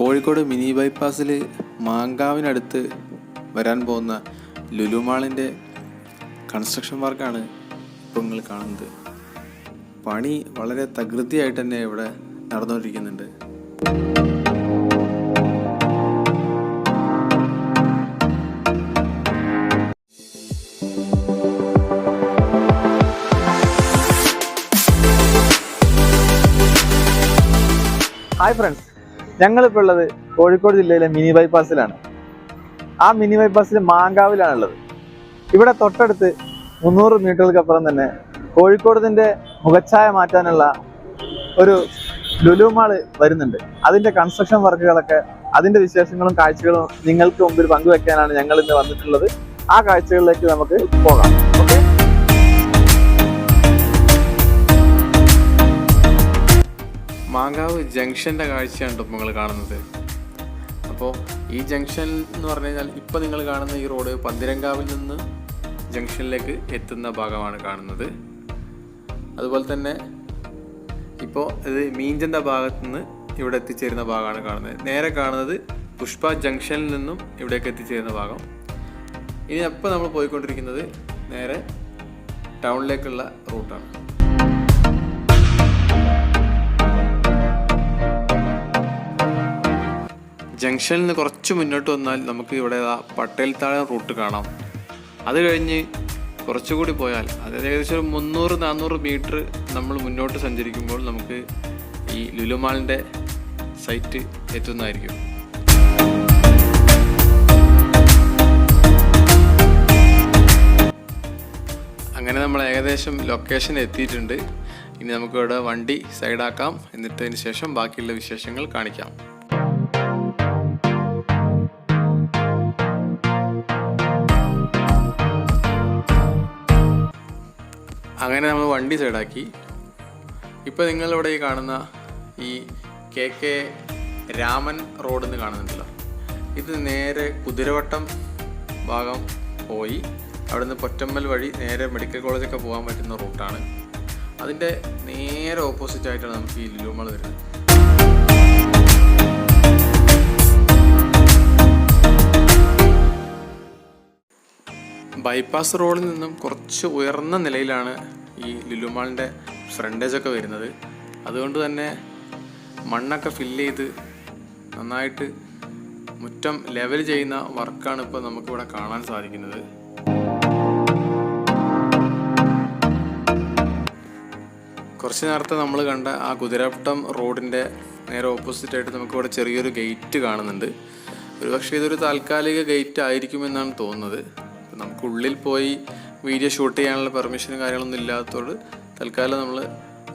Kozhikode mini ബൈപ്പാസിൽ മാങ്കാവിനടുത്ത് വരാൻ പോകുന്ന ലുലുമാളിന്റെ construction വർക്കാണ് ഇപ്പോൾ നിങ്ങൾ കാണുന്നത്. പണി വളരെ തകൃതിയായിട്ട് തന്നെ ഇവിടെ നടന്നുകൊണ്ടിരിക്കുന്നുണ്ട്. ഹായ് ഫ്രണ്ട്സ് ഞങ്ങളിപ്പോൾ ഉള്ളത് കോഴിക്കോട് ജില്ലയിലെ മിനി ബൈപ്പാസിലാണ്. ആ മിനി ബൈപ്പാസിൽ മാങ്കാവിലാണുള്ളത്. ഇവിടെ തൊട്ടടുത്ത് മുന്നൂറ് മീറ്ററുകൾക്കപ്പുറം തന്നെ കോഴിക്കോടിന്റെ മുഖച്ഛായ മാറ്റാനുള്ള ഒരു ലുലു മാൾ വരുന്നുണ്ട്. അതിന്റെ കൺസ്ട്രക്ഷൻ വർക്കുകളൊക്കെ അതിന്റെ വിശേഷങ്ങളും കാഴ്ചകളും നിങ്ങൾക്ക് മുമ്പിൽ പങ്കുവെക്കാനാണ് ഞങ്ങൾ ഇന്ന് വന്നിട്ടുള്ളത്. ആ കാഴ്ചകളിലേക്ക് നമുക്ക് പോകാം. ജംഗ്ഷന്റെ കാഴ്ചയാണ് ഇപ്പോൾ നിങ്ങൾ കാണുന്നത്. അപ്പോൾ ഈ ജംഗ്ഷൻ എന്ന് പറഞ്ഞു കഴിഞ്ഞാൽ ഇപ്പോൾ നിങ്ങൾ കാണുന്ന ഈ റോഡ് പന്തിരങ്കാവിൽ നിന്ന് ജംഗ്ഷനിലേക്ക് എത്തുന്ന ഭാഗമാണ് കാണുന്നത്. അതുപോലെ തന്നെ ഇപ്പോൾ ഇത് മീഞ്ചന്ത ഭാഗത്ത് നിന്ന് ഇവിടെ എത്തിച്ചേരുന്ന ഭാഗമാണ് കാണുന്നത്. നേരെ കാണുന്നത് പുഷ്പ ജംഗ്ഷനിൽ നിന്നും ഇവിടേക്ക് എത്തിച്ചേരുന്ന ഭാഗം. ഇനി അപ്പോൾ നമ്മൾ പോയിക്കൊണ്ടിരിക്കുന്നത് നേരെ ടൗണിലേക്കുള്ള റൂട്ടാണ്. ജംഗ്ഷനിൽ നിന്ന് കുറച്ച് മുന്നോട്ട് വന്നാൽ നമുക്ക് ഇവിടെ പട്ടേൽ താഴം റൂട്ട് കാണാം. അത് കഴിഞ്ഞ് കുറച്ചുകൂടി പോയാൽ അത് ഏകദേശം ഒരു മുന്നൂറ് നാനൂറ് മീറ്റർ നമ്മൾ മുന്നോട്ട് സഞ്ചരിക്കുമ്പോൾ നമുക്ക് ഈ ലുലുമാളിന്റെ സൈറ്റ് എത്തുന്നതായിരിക്കും. അങ്ങനെ നമ്മൾ ഏകദേശം ലൊക്കേഷൻ എത്തിയിട്ടുണ്ട്. ഇനി നമുക്കിവിടെ വണ്ടി സൈഡാക്കാം എന്നിട്ടതിന് ശേഷം ബാക്കിയുള്ള വിശേഷങ്ങൾ കാണിക്കാം. അങ്ങനെ നമ്മൾ വണ്ടി സൈഡാക്കി. ഇപ്പോൾ നിങ്ങളിവിടെ ഈ കാണുന്ന ഈ കെ കെ രാമൻ റോഡ് എന്ന് കാണുന്നുണ്ടല്ലോ. ഇത് നേരെ കുതിരവട്ടം ഭാഗം പോയി. അവിടുന്ന് പൊറ്റമ്മൽ വഴി നേരെ മെഡിക്കൽ കോളേജൊക്കെ പോകാൻ പറ്റുന്ന റൂട്ടാണ്. അതിന്റെ നേരെ ഓപ്പോസിറ്റ് ആയിട്ടാണ് നമുക്ക് ഈ ലുലുമൾ വരുന്നത്. ബൈപ്പാസ് റോഡിൽ നിന്നും കുറച്ച് ഉയർന്ന നിലയിലാണ് ഈ ലുലുമാളിന്റെ ഫ്രണ്ടേജ് ഒക്കെ വരുന്നത്. അതുകൊണ്ട് തന്നെ മണ്ണൊക്കെ ഫില്ല് ചെയ്ത് നന്നായിട്ട് മുറ്റം ലെവൽ ചെയ്യുന്ന വർക്കാണ് ഇപ്പോൾ നമുക്കിവിടെ കാണാൻ സാധിക്കുന്നത്. കുറച്ച് നേരത്തെ നമ്മൾ കണ്ട ആ കുതിരപ്പട്ടം റോഡിന്റെ നേരെ ഓപ്പോസിറ്റ് ആയിട്ട് നമുക്കിവിടെ ചെറിയൊരു ഗേറ്റ് കാണുന്നുണ്ട്. ഒരുപക്ഷെ ഇതൊരു താൽക്കാലിക ഗേറ്റ് ആയിരിക്കുമെന്നാണ് തോന്നുന്നത്. നമുക്ക് ഉള്ളിൽ പോയി വീഡിയോ ഷൂട്ട് ചെയ്യാനുള്ള പെർമിഷനും കാര്യങ്ങളൊന്നും ഇല്ലാത്തതുകൊണ്ട് തൽക്കാലം നമ്മൾ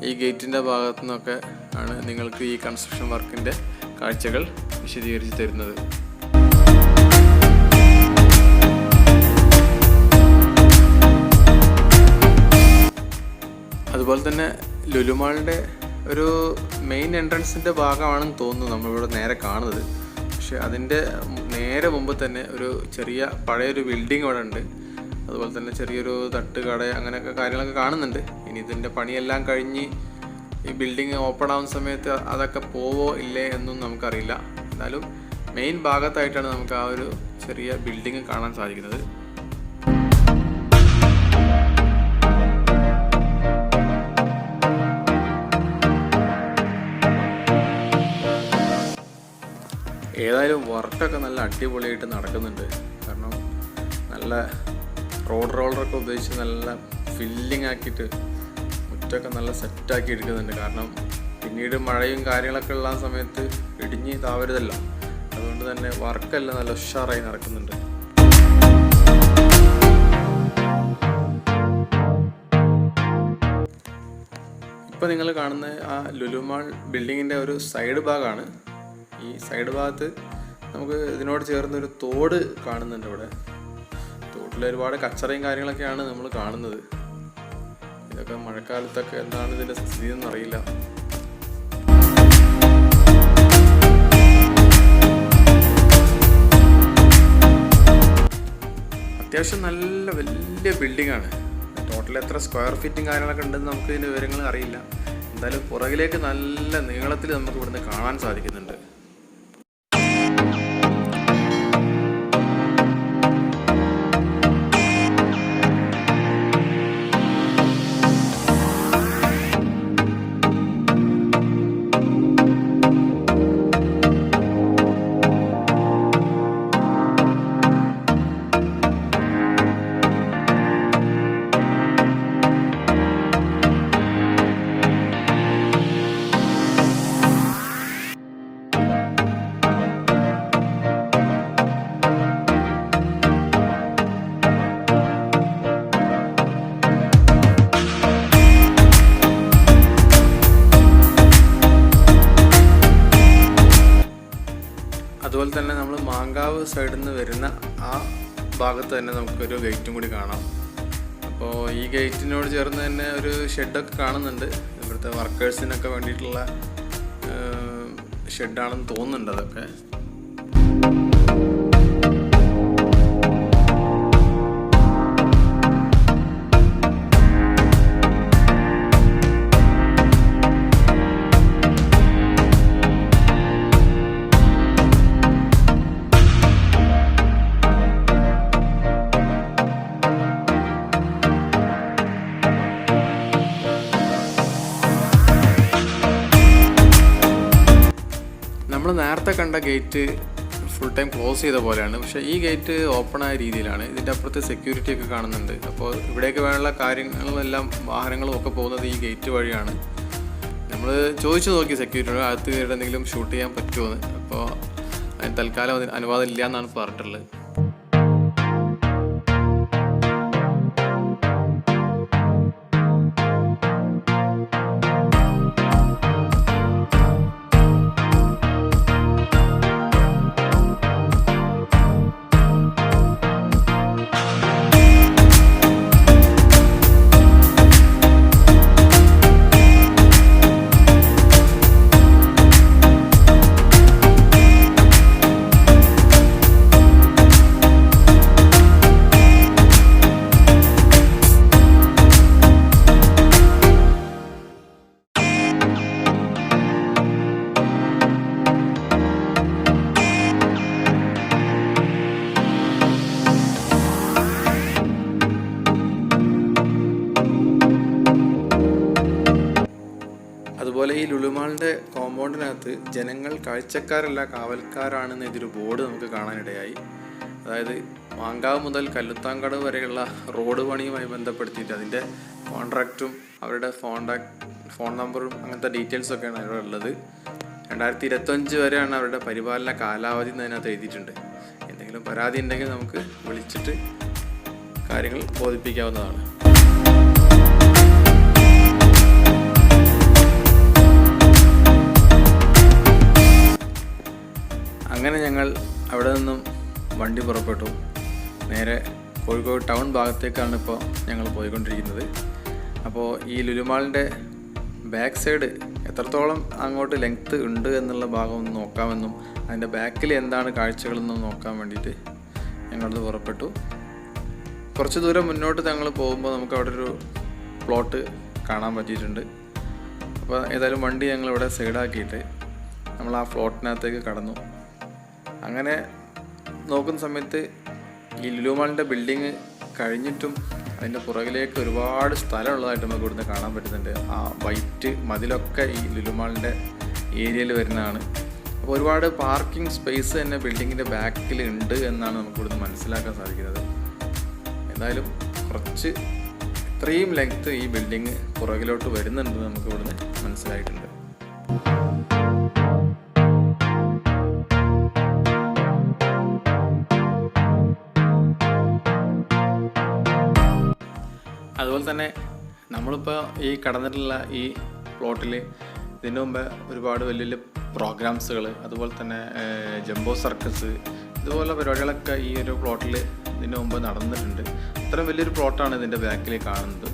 ഈ ഗേറ്റിന്റെ ഭാഗത്തു നിന്നൊക്കെ ആണ് നിങ്ങൾക്ക് ഈ കൺസ്ട്രക്ഷൻ വർക്കിന്റെ കാഴ്ചകൾ വിശദീകരിച്ച് തരുന്നത്. അതുപോലെ തന്നെ ലുലുമാളിന്റെ ഒരു മെയിൻ എൻട്രൻസിന്റെ ഭാഗമാണെന്ന് തോന്നുന്നു നമ്മളിവിടെ നേരെ കാണുന്നത്. പക്ഷെ അതിന്റെ നേരെ മുമ്പ് തന്നെ ഒരു ചെറിയ പഴയൊരു ബിൽഡിംഗ് അവിടെ ഉണ്ട്. അതുപോലെ തന്നെ ചെറിയൊരു തട്ടുകട അങ്ങനെയൊക്കെ കാര്യങ്ങളൊക്കെ കാണുന്നുണ്ട്. ഇനി ഇതിന്റെ പണിയെല്ലാം കഴിഞ്ഞ് ഈ ബിൽഡിംഗ് ഓപ്പൺ ആവുന്ന സമയത്ത് അതൊക്കെ പോവോ ഇല്ലേ എന്നും നമുക്കറിയില്ല. എന്നാലും മെയിൻ ഭാഗത്തായിട്ടാണ് നമുക്ക് ആ ഒരു ചെറിയ ബിൽഡിംഗ് കാണാൻ സാധിക്കുന്നത്. ഏതായാലും വർക്കൊക്കെ നല്ല അടിപൊളിയായിട്ട് നടക്കുന്നുണ്ട്. കാരണം നല്ല റോഡ് റോളറൊക്കെ ഉപയോഗിച്ച് നല്ല ഫില്ലിംഗ് ആക്കിയിട്ട് മുറ്റൊക്കെ നല്ല സെറ്റാക്കി എടുക്കുന്നുണ്ട്. കാരണം പിന്നീട് മഴയും കാര്യങ്ങളൊക്കെ ഉള്ള സമയത്ത് ഇടിഞ്ഞ് താവരുതല്ല. അതുകൊണ്ട് തന്നെ വർക്കെല്ലാം നല്ല ഉഷാറായി നടക്കുന്നുണ്ട്. ഇപ്പോൾ നിങ്ങൾ കാണുന്ന ആ ലുലുമാൾ ബിൽഡിങ്ങിന്റെ ഒരു സൈഡ് ഭാഗമാണ് ഈ സൈഡ് ഭാഗത്ത് നമുക്ക് ഇതിനോട് ചേർന്നൊരു തോട് കാണുന്നുണ്ട് ഇവിടെ. തോട്ടിൽ ഒരുപാട് കച്ചറയും കാര്യങ്ങളൊക്കെയാണ് നമ്മൾ കാണുന്നത്. ഇതൊക്കെ മഴക്കാലത്തൊക്കെ എന്താണ് ഇതിന്റെ സ്ഥിതി എന്നറിയില്ല അത്യാവശ്യം നല്ല വലിയ ബിൽഡിംഗ് ആണ്. ടോട്ടൽ എത്ര സ്ക്വയർ ഫീറ്റും കാര്യങ്ങളൊക്കെ ഉണ്ടെന്ന് നമുക്ക് ഇതിന്റെ വിവരങ്ങൾ അറിയില്ല. എന്തായാലും പുറകിലേക്ക് നല്ല നീളത്തിൽ നമുക്ക് ഇവിടുന്ന് കാണാൻ സാധിക്കുന്നുണ്ട്. സൈഡിൽ നിന്ന് വരുന്ന ആ ഭാഗത്ത് തന്നെ നമുക്കൊരു ഗേറ്റും കൂടി കാണാം. അപ്പോൾ ഈ ഗേറ്റിനോട് ചേർന്ന് തന്നെ ഒരു ഷെഡൊക്കെ കാണുന്നുണ്ട്. ഇവിടുത്തെ വർക്കേഴ്സിനൊക്കെ വേണ്ടിയിട്ടുള്ള ഷെഡാണെന്ന് തോന്നുന്നുണ്ട് അതൊക്കെ. നേരത്തെ കണ്ട ഗേറ്റ് ഫുൾ ടൈം ക്ലോസ് ചെയ്ത പോലെയാണ്. പക്ഷേ ഈ ഗേറ്റ് ഓപ്പൺ ആയ രീതിയിലാണ്. ഇതിന്റെ അപ്പുറത്ത് സെക്യൂരിറ്റി ഒക്കെ കാണുന്നുണ്ട്. അപ്പോൾ ഇവിടേക്ക് വേണ്ട കാര്യങ്ങളെല്ലാം വാഹനങ്ങളും ഒക്കെ പോകുന്നത് ഈ ഗേറ്റ് വഴിയാണ്. നമ്മൾ ചോദിച്ചു നോക്കി സെക്യൂരിറ്റിയോട് അകത്ത് എന്തെങ്കിലും ഷൂട്ട് ചെയ്യാൻ പറ്റുമോ? എന്ന്. അപ്പോൾ അതിന് തൽക്കാലം അതിന് അനുവാദം ഇല്ല എന്നാണ് പറഞ്ഞിട്ടുള്ളത്. ലുലുമാളിന്റെ കോമ്പൗണ്ടിനകത്ത് ജനങ്ങൾ കാഴ്ചക്കാരല്ല കാവൽക്കാരാണെന്ന് ഇതൊരു ബോർഡ് നമുക്ക് കാണാനിടയായി. അതായത് മാങ്കാവ് മുതൽ കല്ലുത്താങ്കടവ് വരെയുള്ള റോഡ് പണിയുമായി ബന്ധപ്പെടുത്തിയിട്ട് അതിന്റെ കോൺട്രാക്റ്റും അവരുടെ ഫോണ്ടാക് ഫോൺ നമ്പറും അങ്ങനത്തെ ഡീറ്റെയിൽസൊക്കെയാണ് അവിടെ ഉള്ളത്. രണ്ടായിരത്തി ഇരുപത്തഞ്ച് വരെയാണ് അവരുടെ പരിപാലന കാലാവധി എന്ന് അതിനകത്ത് എഴുതിയിട്ടുണ്ട്. എന്തെങ്കിലും പരാതി ഉണ്ടെങ്കിൽ നമുക്ക് വിളിച്ചിട്ട് കാര്യങ്ങൾ ബോധിപ്പിക്കാവുന്നതാണ്. അങ്ങനെ ഞങ്ങൾ അവിടെ നിന്നും വണ്ടി പുറപ്പെട്ടു. നേരെ കോഴിക്കോട് ടൗൺ ഭാഗത്തേക്കാണ് ഇപ്പോൾ ഞങ്ങൾ പോയിക്കൊണ്ടിരിക്കുന്നത്. അപ്പോൾ ഈ ലുലുമാളിന്റെ ബാക്ക് സൈഡ് എത്രത്തോളം അങ്ങോട്ട് ലെങ്ത്ത് ഉണ്ട് എന്നുള്ള ഭാഗം ഒന്ന് നോക്കാമെന്നും അതിന്റെ ബാക്കിൽ എന്താണ് കാഴ്ചകളെന്നും നോക്കാൻ വേണ്ടിയിട്ട് ഞങ്ങളത് പുറപ്പെട്ടു. കുറച്ച് ദൂരം മുന്നോട്ട് ഞങ്ങൾ പോകുമ്പോൾ നമുക്ക് അവിടെ ഒരു പ്ലോട്ട് കാണാൻ പറ്റിയിട്ടുണ്ട്. അപ്പോൾ ഏതായാലും വണ്ടി ഞങ്ങളിവിടെ സൈഡാക്കിയിട്ട് നമ്മൾ ആ ഫ്ലോട്ടിനകത്തേക്ക് കടന്നു. അങ്ങനെ നോക്കുന്ന സമയത്ത് ഈ ലുലുമാളിന്റെ ബിൽഡിങ് കഴിഞ്ഞിട്ടും അതിന്റെ പുറകിലേക്ക് ഒരുപാട് സ്ഥലമുള്ളതായിട്ട് നമുക്ക് ഇവിടുന്ന് കാണാൻ പറ്റുന്നുണ്ട്. ആ വൈറ്റ് മതിലൊക്കെ ഈ ലുലുമാളിന്റെ ഏരിയയിൽ വരുന്നതാണ്. അപ്പോൾ ഒരുപാട് പാർക്കിംഗ് സ്പേസ് തന്നെ ബിൽഡിങ്ങിന്റെ ബാക്കിൽ ഉണ്ട് എന്നാണ് നമുക്ക് ഇവിടുന്ന് മനസ്സിലാക്കാൻ സാധിക്കുന്നത്. എന്തായാലും കുറച്ച് ഇത്രയും ലെങ്ത്ത് ഈ ബിൽഡിങ് പുറകിലോട്ട് വരുന്നുണ്ടെന്ന് നമുക്ക് ഇവിടുന്ന് മനസ്സിലായിട്ടുണ്ട്. തന്നെ നമ്മളിപ്പോൾ ഈ കടന്നിട്ടുള്ള ഈ പ്ലോട്ടിൽ ഇതിനു മുമ്പ് ഒരുപാട് വലിയ വലിയ പ്രോഗ്രാംസുകൾ അതുപോലെ തന്നെ ജംബോ സർക്കസ് ഇതുപോലെ പരിപാടികളൊക്കെ ഈ ഒരു പ്ലോട്ടിൽ ഇതിനു മുമ്പ് നടന്നിട്ടുണ്ട്. അത്രയും വലിയൊരു പ്ലോട്ടാണ് ഇതിന്റെ ബാക്കിൽ കാണുന്നത്.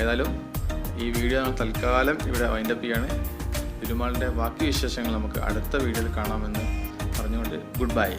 ഏതായാലും ഈ വീഡിയോ നമ്മൾ തൽക്കാലം ഇവിടെ വൈൻഡപ്പ് ചെയ്യാണ്. തിരുമാളിന്റെ ബാക്കി വിശേഷങ്ങൾ നമുക്ക് അടുത്ത വീഡിയോയിൽ കാണാമെന്ന് പറഞ്ഞുകൊണ്ട് ഗുഡ് ബൈ